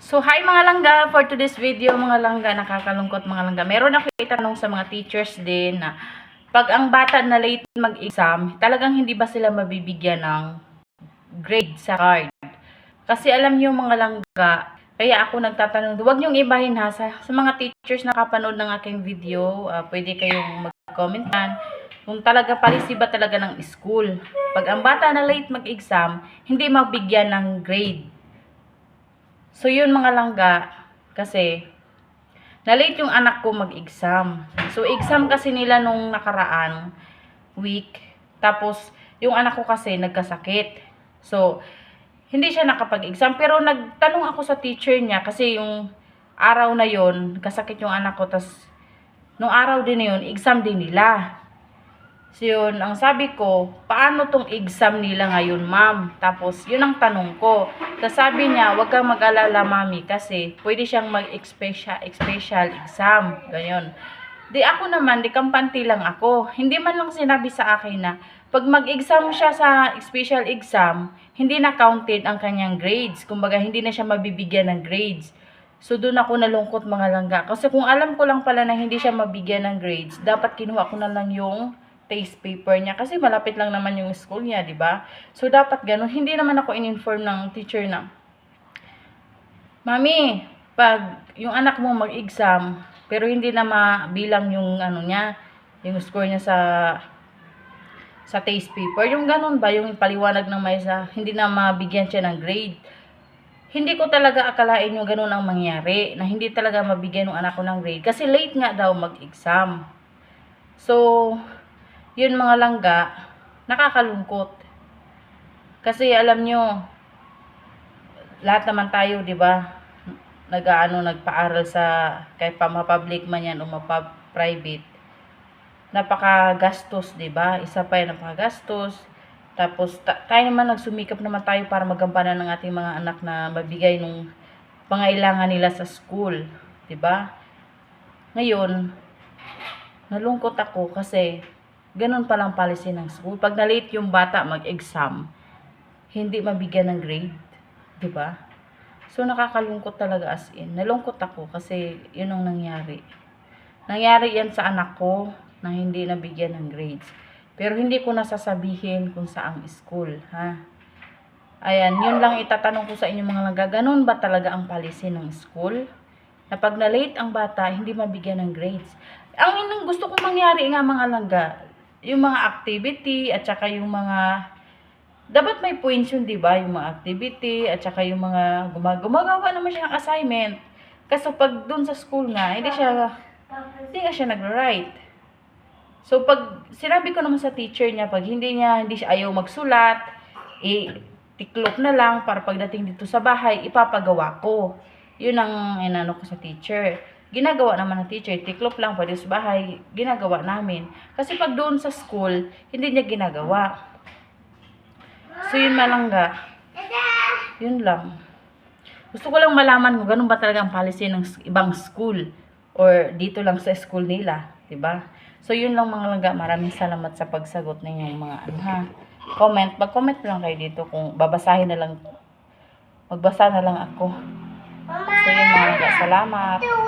So, hi mga langga! For today's video, mga langga, nakakalungkot mga langga. Meron ako itanong sa mga teachers din na pag ang bata na late mag-exam, talagang hindi ba sila mabibigyan ng grade sa card? Kasi alam niyo mga langga, kaya ako nagtatanong, huwag niyong ibahin ha, sa, sa mga teachers na kapanood ng aking video, ah, pwede kayong mag-commentan kung talaga policy ba talaga ng school. Pag ang bata na late mag-exam, hindi mabigyan ng grade. So, yun mga langga, kasi, na-late yung anak ko mag-exam. So, exam kasi nila nung nakaraan week. Tapos, yung anak ko kasi nagkasakit. So, hindi siya nakapag-exam. Pero, nagtanong ako sa teacher niya kasi yung araw na yon kasakit yung anak ko. Tapos, nung araw din na yun, exam din nila. So, yun, ang sabi ko, paano tong exam nila ngayon, ma'am? Tapos, yun ang tanong ko. Tapos sabi niya, wag kang mag-alala, mami, kasi pwede siyang mag-special special exam. Ganyan. Di ako naman, di kampante lang ako. Hindi man lang sinabi sa akin na, pag mag-exam siya sa special exam, hindi na counted ang kanyang grades. Kumbaga, hindi na siya mabibigyan ng grades. So, doon ako nalungkot mga langga. Kasi kung alam ko lang pala na hindi siya mabigyan ng grades, dapat kinuha ko na lang yung taste paper niya. Kasi malapit lang naman yung school niya, di ba? So, dapat ganun. Hindi naman ako in-inform ng teacher na, Mami, pag yung anak mo mag-exam, pero hindi na mabilang yung ano niya, yung score niya sa sa taste paper, yung ganun ba, yung paliwanag ng may sa, hindi na mabigyan siya ng grade. Hindi ko talaga akalain yung ganun ang mangyari, na hindi talaga mabigyan ng anak ko ng grade, kasi late nga daw mag-exam. So, yun mga langga, nakakalungkot. Kasi alam nyo, lahat naman tayo, di ba? Nag-ano, nagpaaral sa kahit pa ma-public man yan o mapa-private. Napakagastos, di ba? Isa pa yan napakagastos. Tapos ta- tayo naman nagsumikap naman tayo para magampanan ng ating mga anak na mabigay nung pangailangan nila sa school, di ba? Ngayon, nalungkot ako kasi ganun palang policy ng school. Pag na-late yung bata mag-exam, hindi mabigyan ng grade. ba? So, nakakalungkot talaga as in. Nalungkot ako kasi yun ang nangyari. Nangyari yan sa anak ko na hindi nabigyan ng grades. Pero hindi ko nasasabihin kung saang school, ha? Ayan, yun lang itatanong ko sa inyo mga langga. Ganun ba talaga ang policy ng school? Na pag na-late ang bata, hindi mabigyan ng grades. Ang inang gusto kong mangyari nga mga langga, yung mga activity at saka yung mga dapat may points yun, di ba? Yung mga activity, at saka yung mga gumag- gumagawa naman siya ng assignment. Kasi pag dun sa school nga, hindi siya, hindi nga siya nag-write. So, pag sinabi ko naman sa teacher niya, pag hindi niya, hindi siya ayaw magsulat, eh, tiklop na lang para pagdating dito sa bahay, ipapagawa ko. Yun ang inano ko sa teacher. Ginagawa naman ng teacher, tiklop lang pwede sa bahay, ginagawa namin. Kasi pag doon sa school, hindi niya ginagawa. So, yun malangga. Yun lang. Gusto ko lang malaman kung ganun ba talaga ang policy ng ibang school or dito lang sa school nila, 'di ba? So yun lang mga langga, maraming salamat sa pagsagot ninyo mga ano ha. Comment, mag-comment lang kayo dito kung babasahin na lang magbasa na lang ako. So yun mga langga, salamat.